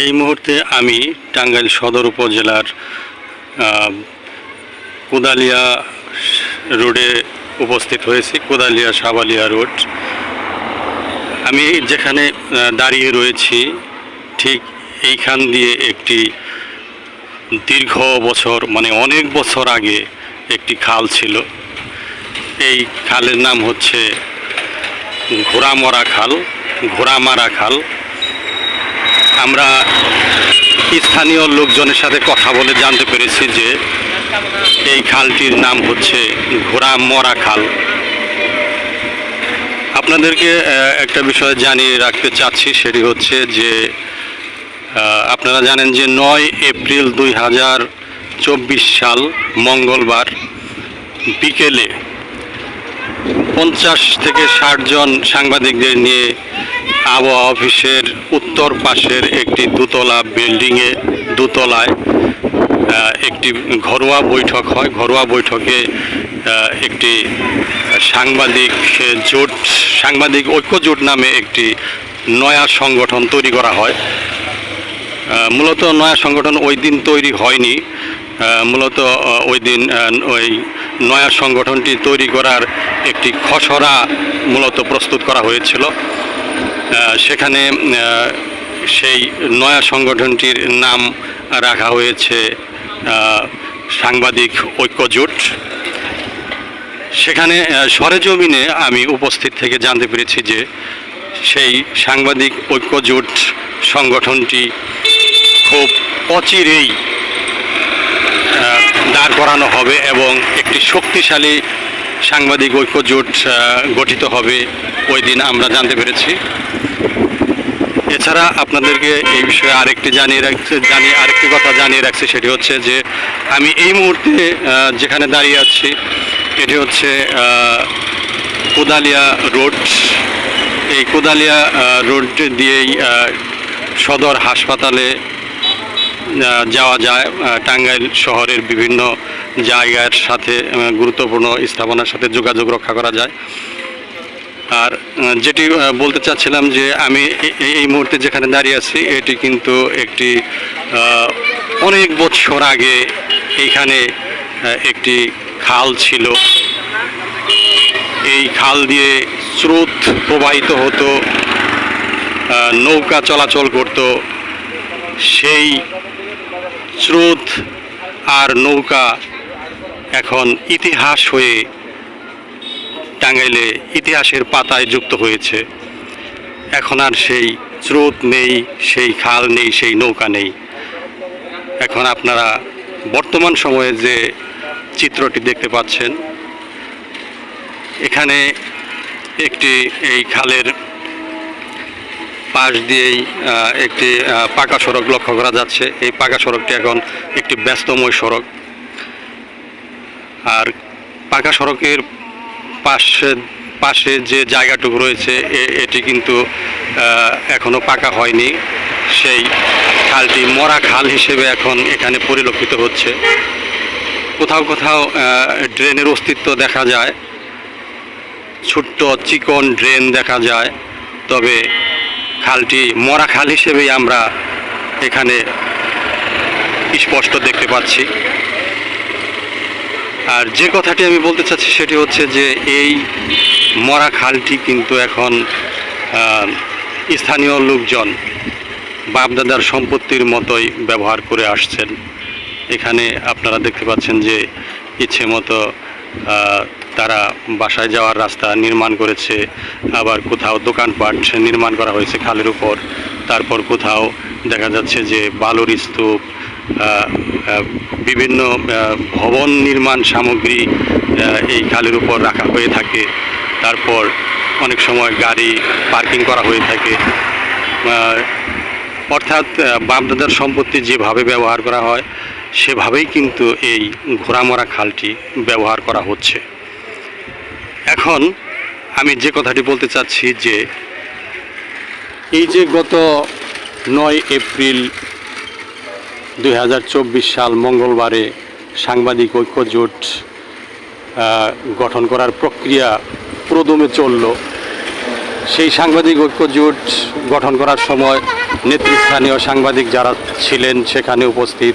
এই মুহূর্তে আমি টাঙ্গাইল সদর উপজেলার কোদালিয়া রোডে উপস্থিত হয়েছি, কোদালিয়া সাবালিয়া রোড। আমি যেখানে দাঁড়িয়ে রয়েছি, ঠিক এইখান দিয়ে একটি দীর্ঘ বছর মানে অনেক বছর আগে একটি খাল ছিল। এই খালের নাম হচ্ছে ঘোড়ামরা খাল, ঘোড়ামারা খাল। আমরা স্থানীয় লোকজনের সাথে কথা বলে জানতে পেরেছি যে এই খালটির নাম হচ্ছে ঘোড়া মরা খাল। আপনাদেরকে একটা বিষয় জানিয়ে রাখতে চাচ্ছি, সেটি হচ্ছে যে আপনারা জানেন যে নয় এপ্রিল দুই হাজার চব্বিশ সাল মঙ্গলবার বিকেলে পঞ্চাশ থেকে ষাট জন সাংবাদিকদের নিয়ে আবহাওয়া অফিসের উত্তর পাশের একটি দোতলা বিল্ডিংয়ে, দোতলায় একটি ঘরোয়া বৈঠক হয়। ঘরোয়া বৈঠকে একটি সাংবাদিক জোট, সাংবাদিক ঐক্য জোট নামে একটি নয়া সংগঠন তৈরি করা হয়। মূলত নয়া সংগঠন ওই দিন তৈরি হয়নি। মূলত ওই দিন ওই নয়া সংগঠনটি তৈরি করার একটি খসড়া মূলত প্রস্তুত করা হয়েছিল। সেখানে সেই নয়া সংগঠনটির নাম রাখা হয়েছে সাংবাদিক ঐক্য জোট সেখানে সরেজমিনে আমি উপস্থিত থেকে জানতে পেরেছি যে সেই সাংবাদিক ঐক্য জোট সংগঠনটি খুব অচিরেই দাঁড় করানো হবে এবং একটি শক্তিশালী সাংবাদিক ঐক্য জোট গঠিত হবে ওই দিন আমরা জানতে পেরেছি। এছাড়া আপনাদেরকে এই বিষয়ে আরেকটি জানিয়ে রাখছে, জানিয়ে, আরেকটি কথা জানিয়ে রাখছি, সেটি হচ্ছে যে আমি এই মুহূর্তে যেখানে দাঁড়িয়ে আছি, এটি হচ্ছে কোদালিয়া রোড। এই কোদালিয়া রোড দিয়েই সদর হাসপাতালে যাওয়া যায় টাঙ্গাইল শহরের বিভিন্ন জায়গার সাথে গুরুত্বপূর্ণ স্থাপনার সাথে যোগাযোগ রক্ষা করা যায়। আর যেটি বলতে চাচ্ছিলাম যে আমি এই মুহূর্তে যেখানে দাঁড়িয়ে আছি, এটি কিন্তু একটি অনেক বছর আগে এইখানে একটি খাল ছিল। এই খাল দিয়ে স্রোত প্রবাহিত হতো নৌকা চলাচল করত। সেই স্রোত আর নৌকা এখন ইতিহাস হয়ে টাঙ্গাইলে ইতিহাসের পাতায় যুক্ত হয়েছে। এখন আর সেই স্রোত নেই, সেই খাল নেই, সেই নৌকা নেই। এখন আপনারা বর্তমান সময়ে যে চিত্রটি দেখতে পাচ্ছেন, এখানে একটি এই খালের পাশ দিয়েই একটি পাকা সড়ক লক্ষ্য করা যাচ্ছে। এই পাকা সড়কটি এখন একটি ব্যস্তময় সড়ক। আর পাকা সড়কের পাশে পাশে যে জায়গাটুকু রয়েছে এটি কিন্তু এখনও পাকা হয়নি। সেই খালটি মরা খাল হিসেবে এখন এখানে পরিলক্ষিত হচ্ছে। কোথাও কোথাও ড্রেনের অস্তিত্ব দেখা যায়। ছোট্ট চিকন ড্রেন দেখা যায়। তবে খালটি মরা খাল হিসেবেই আমরা এখানে স্পষ্ট দেখতে পাচ্ছি। আর যে কথাটি আমি বলতে চাচ্ছি সেটি হচ্ছে যে এই মরা খালটি কিন্তু এখন স্থানীয় লোকজন বাপদাদার সম্পত্তির মতোই ব্যবহার করে আসছেন। এখানে আপনারা দেখতে পাচ্ছেন যে ইচ্ছে মতো তারা বাসায় যাওয়ার রাস্তা নির্মাণ করেছে। আবার কোথাও দোকানপাট নির্মাণ করা হয়েছে খালের উপর। তারপর কোথাও দেখা যাচ্ছে যে বালুর স্তূপ বিভিন্ন ভবন নির্মাণ সামগ্রী এই খালের উপর রাখা হয়ে থাকে। তারপর অনেক সময় গাড়ি পার্কিং করা হয়ে থাকে। অর্থাৎ বাপদাদার সম্পত্তি যেভাবে ব্যবহার করা হয়, সেভাবেই কিন্তু এই ঘোড়ামরা খালটি ব্যবহার করা হচ্ছে। এখন আমি যে কথাটি বলতে চাচ্ছি যে, এই যে গত নয় এপ্রিল দু হাজার চব্বিশ সাল মঙ্গলবারে সাংবাদিক ঐক্য জোট গঠন করার প্রক্রিয়া প্রদমে চলল। সেই সাংবাদিক ঐক্য জোট গঠন করার সময় নেতৃস্থানীয় সাংবাদিক যারা ছিলেন সেখানে উপস্থিত,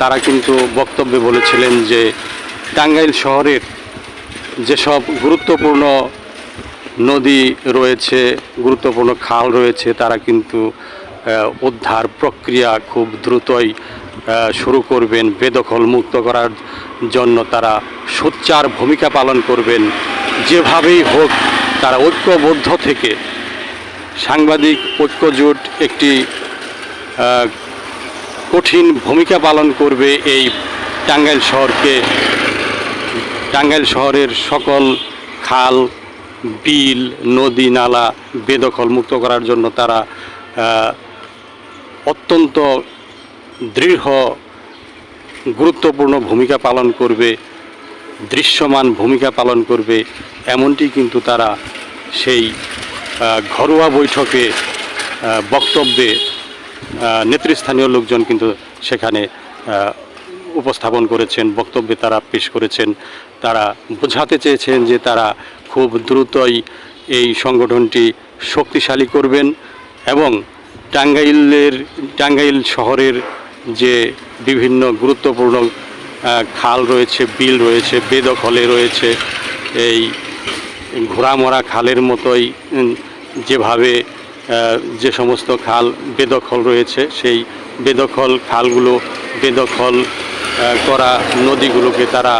তারা কিন্তু বক্তব্যে বলেছিলেন যে টাঙ্গাইল শহরের যেসব গুরুত্বপূর্ণ নদী রয়েছে, গুরুত্বপূর্ণ খাল রয়েছে, তারা কিন্তু উদ্ধার প্রক্রিয়া খুব দ্রুতই শুরু করবেন, বেদখল মুক্ত করার জন্য তারা সোচ্চার ভূমিকা পালন করবেন। যেভাবেই হোক, তারা ঐক্যবদ্ধ থেকে সাংবাদিক ঐক্যজোট একটি কঠিন ভূমিকা পালন করবে এই টাঙ্গাইল শহরকে। টাঙ্গাইল শহরের সকল খাল, বিল, নদী, নালা বেদখল মুক্ত করার জন্য তারা অত্যন্ত দৃঢ়, গুরুত্বপূর্ণ ভূমিকা পালন করবে, দৃশ্যমান ভূমিকা পালন করবে, এমনটি কিন্তু তারা সেই ঘরোয়া বৈঠকে বক্তব্যে নেতৃস্থানীয় লোকজন কিন্তু সেখানে উপস্থাপন করেছেন, বক্তব্যে তারা পেশ করেছেন। তারা বোঝাতে চেয়েছেন যে তারা খুব দ্রুতই এই সংগঠনটি শক্তিশালী করবেন এবং টাঙ্গাইলের, টাঙ্গাইল শহরের যে বিভিন্ন গুরুত্বপূর্ণ খাল রয়েছে, বিল রয়েছে, বেদখলে রয়েছে, এই ঘোড়ামরা খালের মতোই যেভাবে যে সমস্ত খাল বেদখল রয়েছে, সেই বেদখল খালগুলো বেদখল করা নদীগুলোকে তারা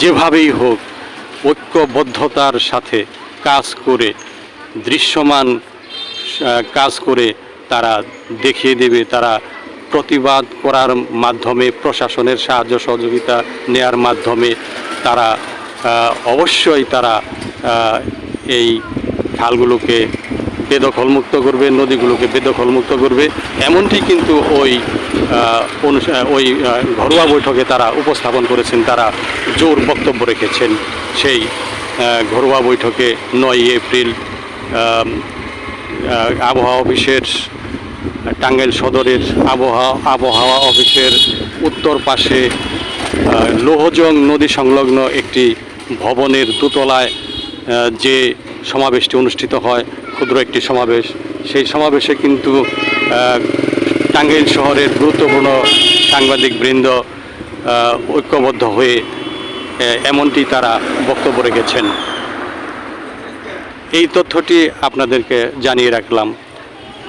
যেভাবেই হোক ঐক্যবদ্ধতার সাথে কাজ করে দৃশ্যমান কাজ করে তারা দেখিয়ে দেবে, তারা প্রতিবাদ করার মাধ্যমে, প্রশাসনের সাহায্য সহযোগিতা নেয়ার মাধ্যমে তারা অবশ্যই তারা এই খালগুলোকে বেদখলমুক্ত করবে, নদীগুলোকে বেদখলমুক্ত করবে। এমনটি কিন্তু ওই ওই ঘরোয়া বৈঠকে তারা উপস্থাপন করেছেন, তারা জোর বক্তব্য রেখেছেন। সেই ঘরোয়া বৈঠকে নয় এপ্রিল আবহাওয়া অফিসের, টাঙ্গাইল সদরের আবহাওয়া আবহাওয়া অফিসের উত্তর পাশে লোহজং নদী সংলগ্ন একটি ভবনের দোতলায় যে সমাবেশটি অনুষ্ঠিত হয়, ক্ষুদ্র একটি সমাবেশ। সেই সমাবেশে কিন্তু টাঙ্গাইল শহরের গুরুত্বপূর্ণ সাংবাদিক বৃন্দ ঐক্যবদ্ধ হয়ে এমনটি তারা বক্তব্য রেখেছেন। এই তথ্যটি আপনাদেরকে জানিয়ে রাখলাম।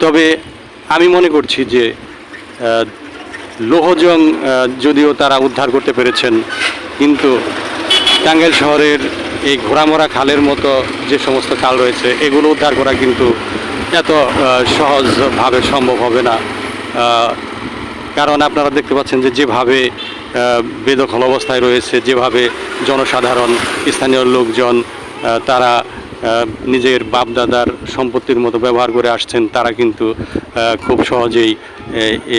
তবে আমি মনে করছি যে লোহজং যদিও তারা উদ্ধার করতে পেরেছেন, কিন্তু টাঙ্গাইল শহরের এই ঘোড়ামরা খালের মতো যে সমস্ত খাল রয়েছে, এগুলো উদ্ধার করা কিন্তু এত সহজভাবে সম্ভব হবে না। কারণ আপনারা দেখতে পাচ্ছেন যে, যেভাবে বেদখল অবস্থায় রয়েছে, যেভাবে জনসাধারণ, স্থানীয় লোকজন তারা নিজের বাপদাদার সম্পত্তির মতো ব্যবহার করে আসছেন, তারা কিন্তু খুব সহজেই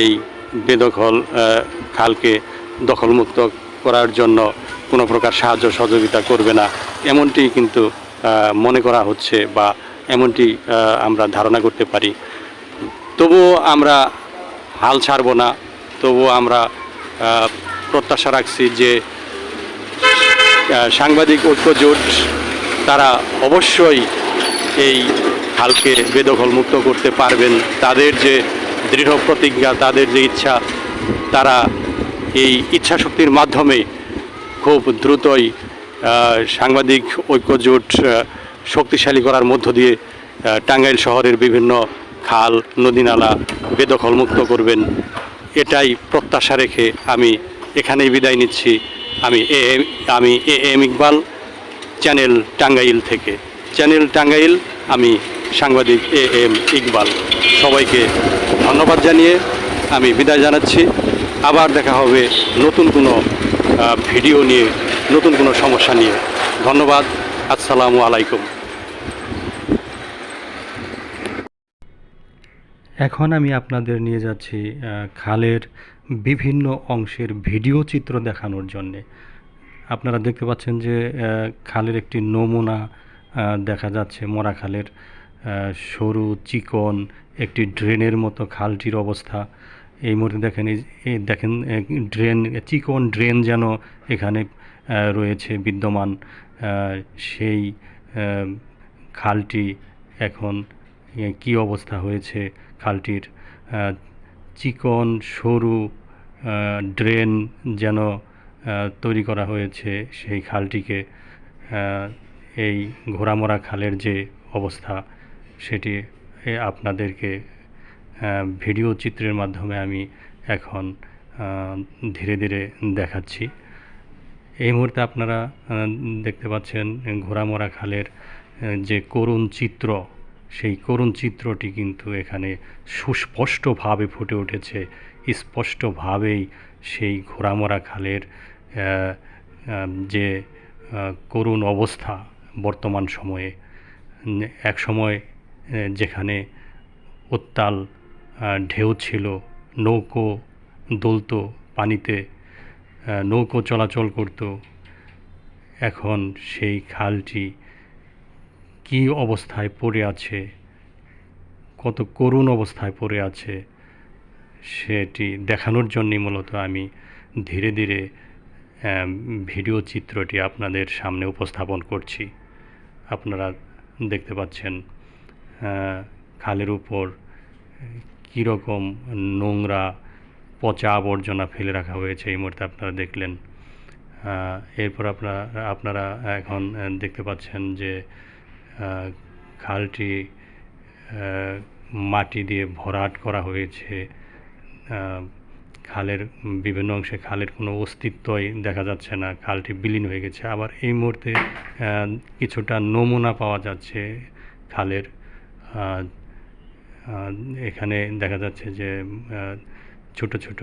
এই বেদখল খালকে দখলমুক্ত করার জন্য কোনো প্রকার সাহায্য সহযোগিতা করবে না। এমনটি কিন্তু মনে করা হচ্ছে বা এমনটি আমরা ধারণা করতে পারি। তবুও আমরা হাল ছাড়ব না, তবুও আমরা প্রত্যাশা রাখছি যে সাংবাদিক ঐক্য জোট তারা অবশ্যই এই খালকে বেদখল মুক্ত করতে পারবেন। তাদের যে দৃঢ় প্রতিজ্ঞা তাদের যে ইচ্ছা তারা এই ইচ্ছা শক্তির মাধ্যমে খুব দ্রুতই সাংবাদিক ঐক্য জোট আহ, শক্তিশালী করার মধ্য দিয়ে টাঙ্গাইল শহরের বিভিন্ন খাল নদীনালা বেদখল মুক্ত করবেন। এটাই প্রত্যাশা রেখে আমি এখানেই বিদায় নিচ্ছি। আমি এ আমি A M Iqbal. Channel Tangail থেকে। চ্যানেল টাঙ্গাইল, আমি সাংবাদিক এ এম ইকবাল। সবাইকে ধন্যবাদ জানিয়ে আমি বিদায় জানাচ্ছি। আবার দেখা হবে নতুন কোনো ভিডিও নিয়ে, নতুন কোনো সমস্যা নিয়ে। ধন্যবাদ, আসসালামু আলাইকুম। এখন আমি আপনাদের নিয়ে যাচ্ছি খালের বিভিন্ন অংশের ভিডিও চিত্র দেখানোর জন্যে। আপনারা দেখতে পাচ্ছেন যে খালের একটি নমুনা দেখা যাচ্ছে মরা খালের সরু চিকন একটি ড্রেনের মতো খালটির অবস্থা। এই মুহূর্তে দেখেন, এই দেখেন ড্রেন, চিকন ড্রেন যেন এখানে রয়েছে বিদ্যমান। সেই খালটি এখন কী অবস্থা হয়েছে খালটির? চিকন, সরু ড্রেন যেন তৈরি করা হয়েছে সেই খালটিকে এই ঘোড়ামরা খালের যে অবস্থা, সেটি আপনাদেরকে ভিডিও চিত্রের মাধ্যমে আমি এখন ধীরে ধীরে দেখাচ্ছি। এই মুহূর্তে আপনারা দেখতে পাচ্ছেন ঘোড়ামরা খালের যে করুণ চিত্র, সেই করুণ চিত্রটি কিন্তু এখানে সুস্পষ্টভাবে ফুটে উঠেছে। স্পষ্টভাবেই সেই ঘোড়ামরা খালের যে করুণ অবস্থা বর্তমান সময়ে এক সময় যেখানে উত্তাল ঢেউ ছিল, নৌকো দোলত পানিতে নৌকো চলাচল করত, এখন সেই খালটি কী অবস্থায় পড়ে আছে, কত করুণ অবস্থায় পড়ে আছে সেটি দেখানোর জন্যই মূলত আমি ধীরে ধীরে ভিডিও চিত্রটি আপনাদের সামনে উপস্থাপন করছি। আপনারা দেখতে পাচ্ছেন খালের উপর কীরকম নোংরা পচা আবর্জনা ফেলে রাখা হয়েছে এই মুহূর্তে আপনারা দেখলেন। এরপর আপনারা আপনারা এখন দেখতে পাচ্ছেন যে খালটি মাটি দিয়ে ভরাট করা হয়েছে। খালের বিভিন্ন অংশে খালের কোনো অস্তিত্বই দেখা যাচ্ছে না, খালটি বিলীন হয়ে গেছে। আবার এই মুহূর্তে কিছুটা নমুনা পাওয়া যাচ্ছে খালের। এখানে দেখা যাচ্ছে যে ছোট ছোট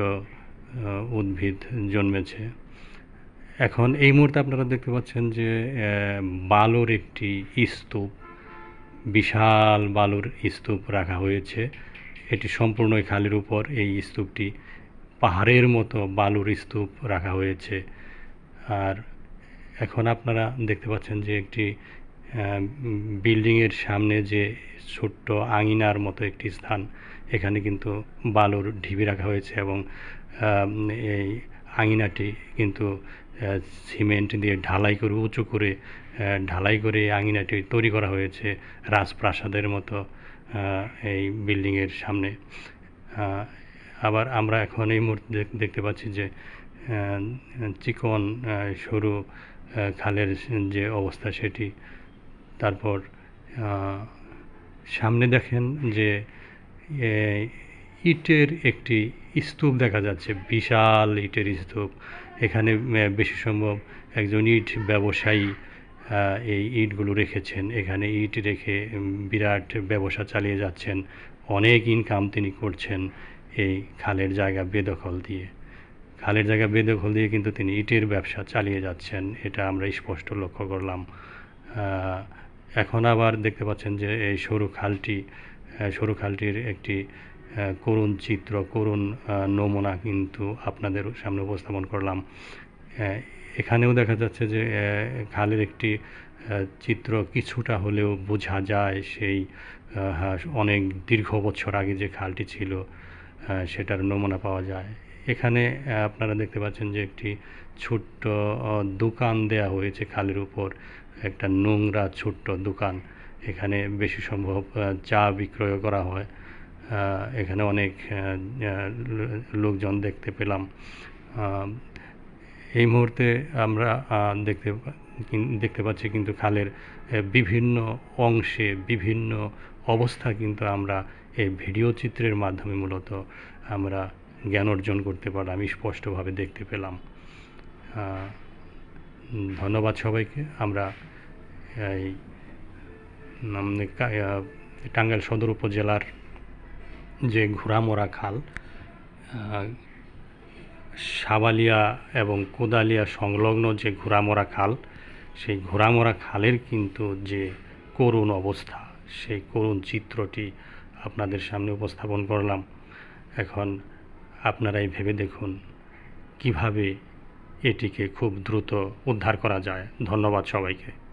উদ্ভিদ জন্মেছে। এখন এই মুহূর্তে আপনারা দেখতে পাচ্ছেন যে বালুর একটি স্তূপ, বিশাল বালুর স্তূপ রাখা হয়েছে। এটি সম্পূর্ণই খালের উপর। এই স্তূপটি পাহাড়ের মতো বালুর স্তূপ রাখা হয়েছে। আর এখন আপনারা দেখতে পাচ্ছেন যে একটি বিল্ডিংয়ের সামনে যে ছোট্ট আঙিনার মতো একটি স্থান, এখানে কিন্তু বালুর ঢিবি রাখা হয়েছে এবং এই আঙিনাটি কিন্তু সিমেন্ট দিয়ে ঢালাই করে, উঁচু করে ঢালাই করে আঙিনাটি তৈরি করা হয়েছে। রাজপ্রাসাদের মতো এই বিল্ডিংয়ের সামনে। আবার আমরা এখন এই মুহূর্তে দেখতে পাচ্ছি যে চিকন সরু খালের যে অবস্থা সেটি। তারপর সামনে দেখেন যে ইটের একটি স্তূপ দেখা যাচ্ছে, বিশাল ইটের স্তূপ। এখানে বেশি সম্ভব একজন ইট ব্যবসায়ী এই ইটগুলো রেখেছেন। এখানে ইট রেখে বিরাট ব্যবসা চালিয়ে যাচ্ছেন। অনেক ইনকাম তিনি করছেন এই খালের জায়গা বেদখল দিয়ে। খালের জায়গা বেদখল দিয়ে কিন্তু তিনি ইটের ব্যবসা চালিয়ে যাচ্ছেন, এটা আমরা স্পষ্ট লক্ষ্য করলাম। এখন আবার দেখতে পাচ্ছেন যে এই সরু খালটি সরু খালটির একটি করুণ চিত্র, করুণ নমুনা কিন্তু আপনাদের সামনে উপস্থাপন করলাম। এখানেও দেখা যাচ্ছে যে খালের একটি চিত্র কিছুটা হলেও বোঝা যায় সেই হ্যাঁ, অনেক দীর্ঘ বছর আগে যে খালটি ছিল সেটার নমুনা পাওয়া যায়। এখানে আপনারা দেখতে পাচ্ছেন যে একটি ছোট্ট দোকান দেয়া হয়েছে খালের উপর একটা নোংরা ছোট্ট দোকান। এখানে বেশি সম্ভব চা বিক্রয় করা হয়। এখানে অনেক লোকজন দেখতে পেলাম। এই মুহূর্তে আমরা দেখতে দেখতে পাচ্ছি কিন্তু খালের বিভিন্ন অংশে বিভিন্ন অবস্থা কিন্তু আমরা এই ভিডিও চিত্রের মাধ্যমে মূলত আমরা জ্ঞান অর্জন করতে পারলাম স্পষ্টভাবে দেখতে পেলাম। ধন্যবাদ সবাইকে। আমরা এই টাঙ্গাইল সদর উপজেলার যে ঘোড়ামরা খাল সাবালিয়া এবং কোদালিয়া সংলগ্ন যে ঘোড়ামরা খাল, সেই ঘোড়ামরা খালের কিন্তু যে করুণ অবস্থা, সেই করুণ চিত্রটি আপনাদের সামনে উপস্থাপন করলাম। এখন আপনারাই ভেবে দেখুন কীভাবে এটিকে খুব দ্রুত উদ্ধার করা যায়। ধন্যবাদ সবাইকে।